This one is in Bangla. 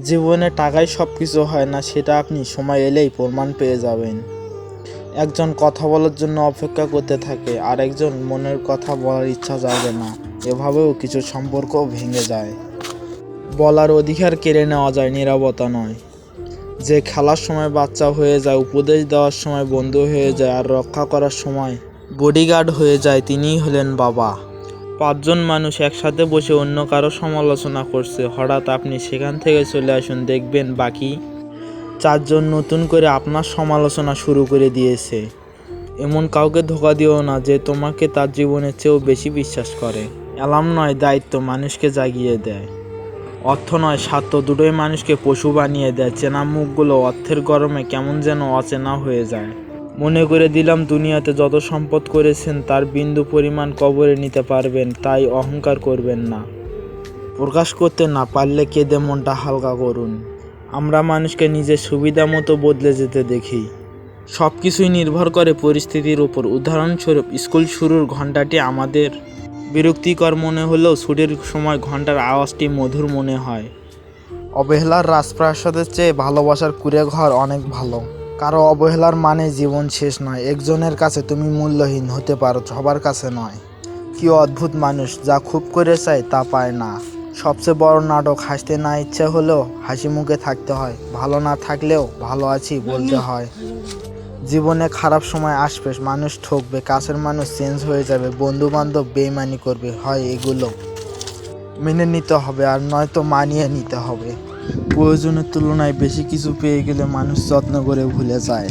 জীবনে টাকায় সব কিছু হয় না, সেটা আপনি সময় এলেই প্রমাণ পেয়ে যাবেন। একজন কথা বলার জন্য অপেক্ষা করতে থাকে আর একজন মনের কথা বলার ইচ্ছা জাগে না, এভাবেও কিছু সম্পর্ক ভেঙে যায়। বলার অধিকার কেড়ে নেওয়া যায়, নিরাপত্তা নয়। যে খেলার সময় বাচ্চা হয়ে যায়, উপদেশ দেওয়ার সময় বন্ধু হয়ে যায় আর রক্ষা করার সময় বডিগার্ড হয়ে যায়, তিনিই হলেন বাবা। পাঁচজন মানুষ একসাথে বসে অন্য কারও সমালোচনা করছে। হঠাৎ আপনি সেখান থেকে চলে আসুন, দেখবেন বাকি চারজন নতুন করে আপনার সমালোচনা শুরু করে দিয়েছে। এমন কাউকে ধোকা দিও না যে তোমাকে তার জীবনের চেয়েও বেশি বিশ্বাস করে। অ্যালার্ম নয়, দায়িত্ব মানুষকে জাগিয়ে দেয়। অর্থ নয়, স্বার্থ দুটোই মানুষকে পশু বানিয়ে দেয়। চেনা মুখগুলো অর্থের গরমে কেমন যেন অচেনা হয়ে যায়। মনে করে দিলাম, দুনিয়াতে যত সম্পদ করেছেন, তার বিন্দু পরিমাণ কবরে নিতে পারবেন, তাই অহংকার করবেন না। প্রকাশ করতে না পারলে কেঁদে মনটা হালকা করুন। আমরা মানুষকে নিজের সুবিধা মতো বদলে যেতে দেখি। সব কিছুই নির্ভর করে পরিস্থিতির উপর। উদাহরণস্বরূপ, স্কুল শুরুর ঘন্টাটি আমাদের বিরক্তিকর মনে হলেও ছুটির সময় ঘণ্টার আওয়াজটি মধুর মনে হয়। অবহেলার রাজপ্রাসাদের চেয়ে ভালোবাসার কুড়ে ঘর অনেক ভালো। কারও অবহেলার মানে জীবন শেষ নয়। একজনের কাছে তুমি মূল্যহীন হতে পারো, সবার কাছে নয়। কি অদ্ভুত মানুষ, যা খুব করে চায় তা পায় না। সবচেয়ে বড় নাটক, হাসতে না ইচ্ছে হলেও হাসি মুখে থাকতে হয়। ভালো না থাকলেও ভালো আছি বলতে হয়। জীবনে খারাপ সময় আসবে, মানুষ ঠকবে, কাছের মানুষ চেঞ্জ হয়ে যাবে বন্ধু বান্ধব বেইমানি করবে, হয় এগুলো। মেনে নিতে হবে আর নয়তো মানিয়ে নিতে হবে। প্রয়োজনের তুলনায় বেশি কিছু পেয়ে গেলে মানুষ যত্ন করে ভুলে যায়।